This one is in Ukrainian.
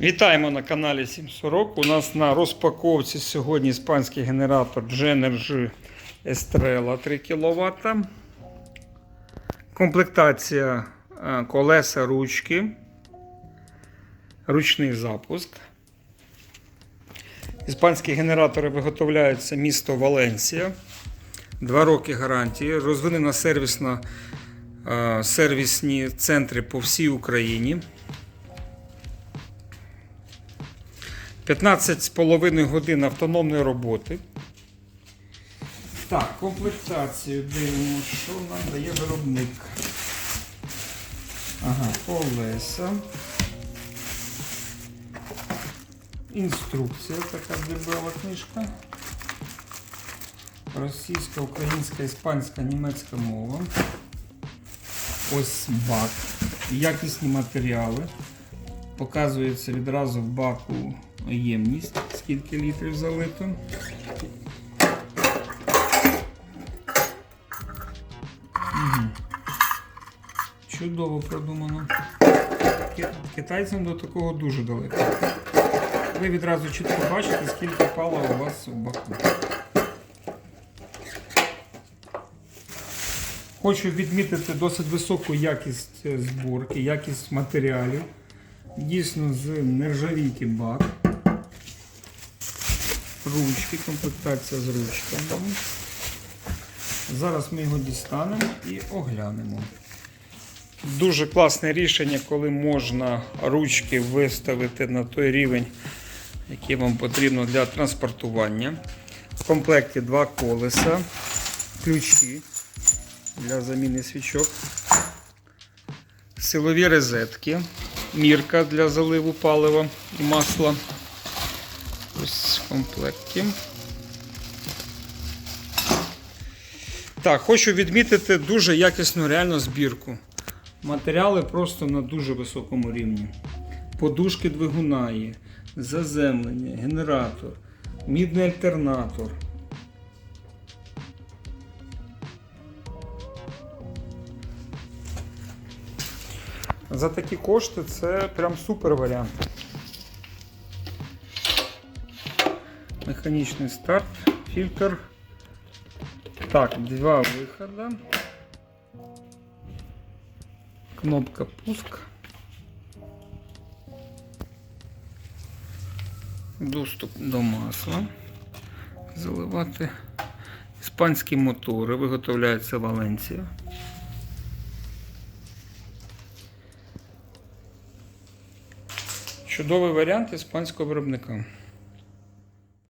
Вітаємо на каналі 740. У нас на розпаковці сьогодні іспанський генератор Genergy Estrella 3 кВт. Комплектація е, колеса ручки. Ручний запуск. Іспанські генератори виготовляються місто Валенсія. Два роки гарантії. Розвинена сервісна, е, сервісні центри по всій Україні. 15,5 годин автономної роботи. Так, комплектацію дивимося, що нам дає виробник. Ага, колеса. Інструкція, така дебела книжка. Російська, українська, іспанська, німецька мова. Ось бак. Якісні матеріали. Показується відразу в баку ємність, скільки літрів залито. Мгм. Чудово продумано. Китайцям до такого дуже далеко. Ви відразу чітко бачите, скільки пала у вас у баку. Хочу відмітити досить високу якість е, зборки, якість матеріалів. Дійсно з нержавійки бак. Ручки, комплектація з ручками. Зараз ми його дістанемо і оглянемо. Дуже класне рішення, коли можна ручки виставити на той рівень, який вам потрібно для транспортування. В комплекті два колеса, ключі для заміни свічок, силові розетки, мірка для заливу палива і масла. Ось в комплекті. Так, хочу відмітити дуже якісну реальну збірку. Матеріали просто на дуже високому рівні. Подушки двигуна є, заземлення, генератор, мідний альтернатор. За такі кошти це прям супер варіант. Механічний старт, фільтр. Так, два виходи. Кнопка пуск. Доступ до масла. Заливати. Іспанські мотори. Виготовляється Валенція. Чудовий варіант іспанського виробника.